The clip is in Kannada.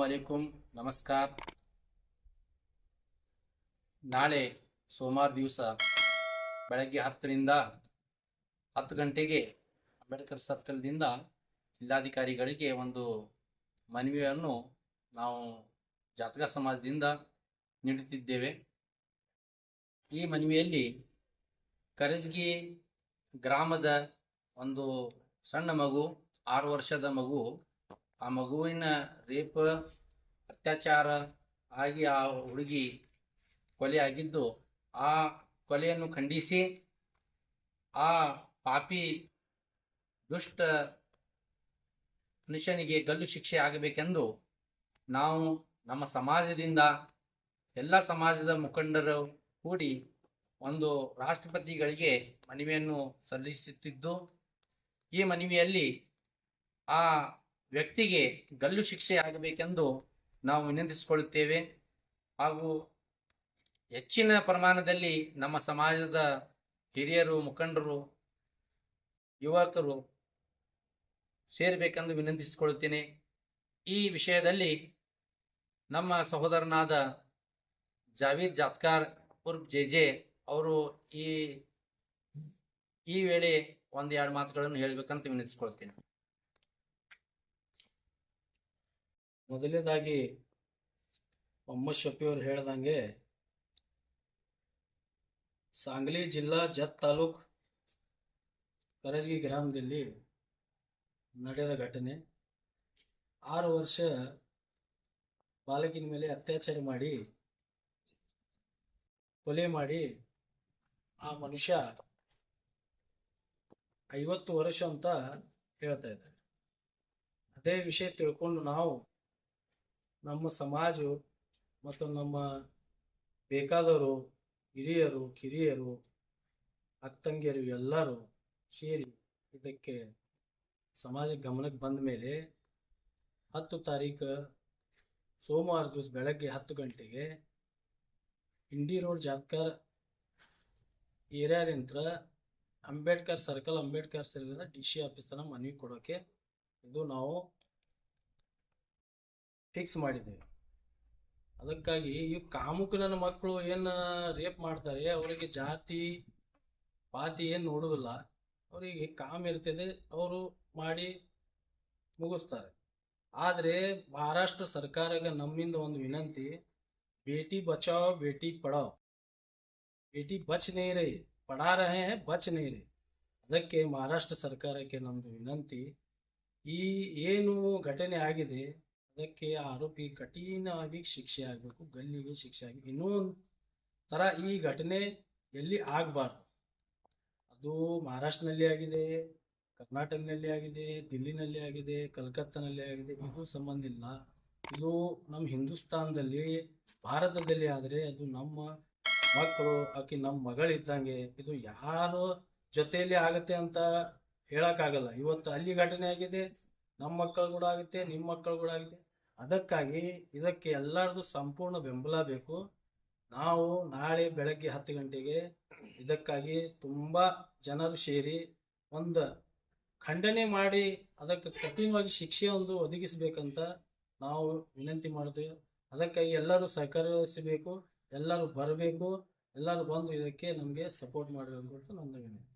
ವಲೈಕುಂ ನಮಸ್ಕಾರ ನಾಳೆ ಸೋಮವಾರ ದಿವಸ ಬೆಳಗ್ಗೆ ಹತ್ತರಿಂದ ಹತ್ತು ಗಂಟೆಗೆ ಅಂಬೇಡ್ಕರ್ ಸರ್ಕಲ್ದಿಂದ ಜಿಲ್ಲಾಧಿಕಾರಿಗಳಿಗೆ ಒಂದು ಮನವಿಯನ್ನು ನಾವು ಜಾತಕ ಸಮಾಜದಿಂದ ನೀಡುತ್ತಿದ್ದೇವೆ. ಈ ಮನವಿಯಲ್ಲಿ ಕರಜ್ಗಿ ಗ್ರಾಮದ ಒಂದು ಸಣ್ಣ ಮಗು, ಆರು ವರ್ಷದ ಮಗು ಆ ಮಗುವಿನ ರೇಪ್, ಅತ್ಯಾಚಾರ ಆಗಿ ಆ ಹುಡುಗಿ ಕೊಲೆ ಆಗಿದ್ದು, ಆ ಕೊಲೆಯನ್ನು ಖಂಡಿಸಿ ಆ ಪಾಪಿ ದುಷ್ಟ ಮನುಷ್ಯನಿಗೆ ಗಲ್ಲು ಶಿಕ್ಷೆ ಆಗಬೇಕೆಂದು ನಾವು ನಮ್ಮ ಸಮಾಜದಿಂದ, ಎಲ್ಲ ಸಮಾಜದ ಮುಖಂಡರು ಕೂಡಿ ಒಂದು ರಾಷ್ಟ್ರಪತಿಗಳಿಗೆ ಮನವಿಯನ್ನು ಸಲ್ಲಿಸುತ್ತಿದ್ದು, ಈ ಮನವಿಯಲ್ಲಿ ಆ ವ್ಯಕ್ತಿಗೆ ಗಲ್ಲು ಶಿಕ್ಷೆ ಆಗಬೇಕೆಂದು ನಾವು ವಿನಂತಿಸಿಕೊಳ್ಳುತ್ತೇವೆ. ಹಾಗೂ ಹೆಚ್ಚಿನ ಪ್ರಮಾಣದಲ್ಲಿ ನಮ್ಮ ಸಮಾಜದ ಹಿರಿಯರು, ಮುಖಂಡರು, ಯುವಕರು ಸೇರಬೇಕೆಂದು ವಿನಂತಿಸಿಕೊಳ್ಳುತ್ತೇನೆ. ಈ ವಿಷಯದಲ್ಲಿ ನಮ್ಮ ಸಹೋದರನಾದ ಜಾವೀದ್ ಜಾತ್ಕಾರ್ ಉರ್ಫ್ ಜೆ ಜೆ ಅವರು ಈ ಈ ವೇಳೆ ಒಂದು ಎರಡು ಮಾತುಗಳನ್ನು ಹೇಳಬೇಕಂತ ವಿನಂತಿಸಿಕೊಳ್ತೇನೆ ಮೊದಲನೇದಾಗಿ ಮೊಹಮ್ಮದ್ ಶಫಿಯವ್ರು ಹೇಳ್ದಂಗೆ, ಸಾಂಗ್ಲಿ ಜಿಲ್ಲಾ ಜತ್ ತಾಲೂಕ್ ಕರಜ್ಗಿ ಗ್ರಾಮದಲ್ಲಿ ನಡೆದ ಘಟನೆ. ಆರು ವರ್ಷ ಬಾಲಕಿನ ಮೇಲೆ ಅತ್ಯಾಚಾರ ಮಾಡಿ, ಕೊಲೆ ಮಾಡಿ ಆ ಮನುಷ್ಯ ಐವತ್ತು ವರ್ಷ ಅಂತ ಹೇಳ್ತಾ ಇದ್ದಾರೆ. ಅದೇ ವಿಷಯ ತಿಳ್ಕೊಂಡು ನಾವು ನಮ್ಮ ಸಮಾಜ ಮತ್ತು ನಮ್ಮ ಬೇಕಾದವರು ಹಿರಿಯರು, ಕಿರಿಯರು ಅಕ್ಕಂಗಿಯರು ಎಲ್ಲರೂ ಸೇರಿ ಇದಕ್ಕೆ ಸಮಾಜ ಗಮನಕ್ಕೆ ಬಂದ ಮೇಲೆ ಹತ್ತು ತಾರೀಕು ಸೋಮವಾರ ದಿವಸ ಬೆಳಗ್ಗೆ ಹತ್ತು ಗಂಟೆಗೆ ಇಂಡಿ ರೋಡ್ ಜಾತ್ಕರ್ ಏರಿಯಾದಿಂತ Ambedkar circle Ambedkar circle D C office ತನಕ ಮನವಿ ಕೊಡೋಕೆ ಇದು ನಾವು ಫಿಕ್ಸ್ ಮಾಡಿದ್ದೇವೆ. ಅದಕ್ಕಾಗಿ ಈ ಕಾಮುಕನ ಮಕ್ಕಳು ಏನು, ರೇಪ್ ಮಾಡ್ತಾರೆ, ಅವರಿಗೆ ಜಾತಿ, ಪಾತಿ ಏನು ನೋಡೋದಿಲ್ಲ. ಅವರಿಗೆ ಕಾಮ ಇರ್ತದೆ, ಅವರು ಮಾಡಿ ಮುಗಿಸ್ತಾರೆ. ಆದರೆ ಮಹಾರಾಷ್ಟ್ರ ಸರ್ಕಾರಕ್ಕೆ ನಮ್ಮಿಂದ ಒಂದು ವಿನಂತಿ, ಬೇಟಿ ಬಚಾವ್, ಬೇಟಿ ಪಡಾವ್. ಬೇಟಿ ಬಚ್ ನೀ ರಹಿ ಪಡಾ ಬಚ್ ನೀ ಅದಕ್ಕೆ ಮಹಾರಾಷ್ಟ್ರ ಸರ್ಕಾರಕ್ಕೆ ನಮ್ಮದು ವಿನಂತಿ, ಈ ಏನು ಘಟನೆ ಆಗಿದೆ ಅದಕ್ಕೆ ಆರೋಪಿ ಕಠಿಣವಾಗಿ ಶಿಕ್ಷೆ ಆಗಬೇಕು, ಗಲ್ಲಿಗೆ ಶಿಕ್ಷೆ ಆಗಿ ಇನ್ನೂ ಥರ ಈ ಘಟನೆ ಎಲ್ಲಿ ಆಗಬಾರ್ದು. ಅದು ಮಹಾರಾಷ್ಟ್ರನಲ್ಲಿ ಆಗಿದೆ, ಕರ್ನಾಟಕದಲ್ಲಿ ಆಗಿದೆ, ದಿಲ್ಲಿನಲ್ಲಿ ಆಗಿದೆ, ಕಲ್ಕತ್ತಾನಲ್ಲಿ ಆಗಿದೆ, ಇದು ಸಂಬಂಧ ಇಲ್ಲ. ಇದು ನಮ್ಮ ಹಿಂದೂಸ್ತಾನದಲ್ಲಿ, ಭಾರತದಲ್ಲಿ ಆದರೆ ಅದು ನಮ್ಮ ಮಕ್ಕಳು, ಆಕೆ ನಮ್ಮ ಮಗಳಿದ್ದಂಗೆ ಇದು ಯಾರ ಜೊತೆಯಲ್ಲಿ ಆಗುತ್ತೆ ಅಂತ ಹೇಳೋಕ್ಕಾಗಲ್ಲ. ಇವತ್ತು ಅಲ್ಲಿ ಘಟನೆ ಆಗಿದೆ, ನಮ್ಮ ಮಕ್ಕಳು ಕೂಡ ಆಗುತ್ತೆ, ನಿಮ್ಮ ಮಕ್ಕಳು ಕೂಡ ಆಗುತ್ತೆ. ಅದಕ್ಕಾಗಿ ಇದಕ್ಕೆ ಎಲ್ಲರದು ಸಂಪೂರ್ಣ ಬೆಂಬಲ ಬೇಕು. ನಾವು ನಾಳೆ ಬೆಳಗ್ಗೆ ಹತ್ತು ಗಂಟೆಗೆ ಇದಕ್ಕಾಗಿ ತುಂಬ ಜನರು ಸೇರಿ ಒಂದು ಖಂಡನೆ ಮಾಡಿ ಅದಕ್ಕೆ ಕಠಿಣವಾಗಿ ಶಿಕ್ಷೆ ಒಂದು ಒದಗಿಸಬೇಕಂತ ನಾವು ವಿನಂತಿ ಮಾಡ್ತೇವೆ ಅದಕ್ಕಾಗಿ ಎಲ್ಲರೂ ಸಹಕರಿಸಬೇಕು, ಎಲ್ಲರೂ ಬರಬೇಕು, ಎಲ್ಲರೂ ಬಂದು ಇದಕ್ಕೆ ನಮಗೆ ಸಪೋರ್ಟ್ ಮಾಡಬೇಕು ಅಂತ ನನ್ನ ವಿನಂತಿ.